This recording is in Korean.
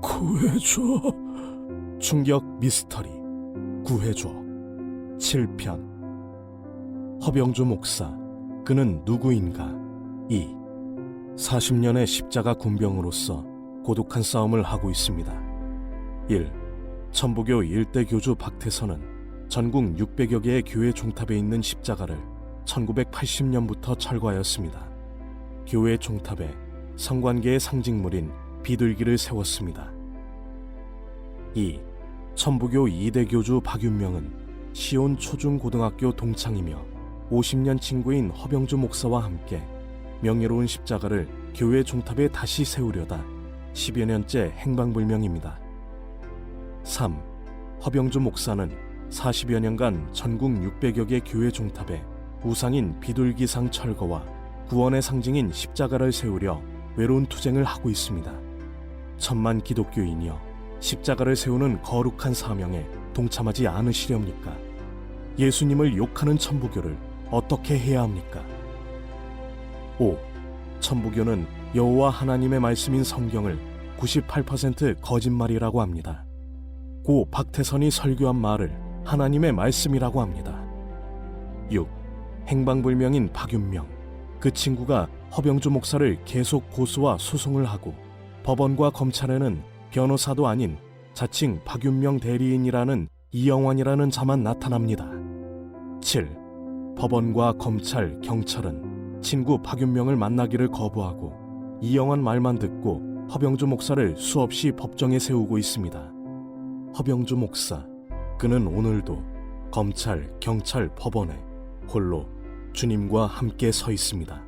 구해줘. 충격 미스터리 구해줘. 7편. 허병주 목사 그는 누구인가? 2 40년의 십자가 군병으로서 고독한 싸움을 하고 있습니다. 1. 천부교 일대 교주 박태선은 전국 600여 개의 교회 종탑에 있는 십자가를 1980년부터 철거하였습니다. 교회 종탑에 성관계의 상징물인 비둘기를 세웠습니다 2. 천부교 2대 교주 박윤명은 시온 초중고등학교 동창이며 50년 친구인 허병주 목사와 함께 명예로운 십자가를 교회 종탑에 다시 세우려다 10여 년째 행방불명입니다. 3. 허병주 목사는 40여 년간 전국 600여 개 교회 종탑에 우상인 비둘기상 철거와 구원의 상징인 십자가를 세우려 외로운 투쟁을 하고 있습니다. 천만 기독교인이여 십자가를 세우는 거룩한 사명에 동참하지 않으시렵니까? 예수님을 욕하는 천부교를 어떻게 해야 합니까? 5. 천부교는 여호와 하나님의 말씀인 성경을 98% 거짓말이라고 합니다. 고 박태선이 설교한 말을 하나님의 말씀이라고 합니다. 6. 행방불명인 박윤명. 그 친구가 허병주 목사를 계속 고소와 소송을 하고 법원과 검찰에는 변호사도 아닌 자칭 박윤명 대리인이라는 이영환이라는 자만 나타납니다. 7. 법원과 검찰, 경찰은 친구 박윤명을 만나기를 거부하고 이영환 말만 듣고 허병주 목사를 수없이 법정에 세우고 있습니다. 허병주 목사, 그는 오늘도 검찰, 경찰, 법원에 홀로 주님과 함께 서 있습니다.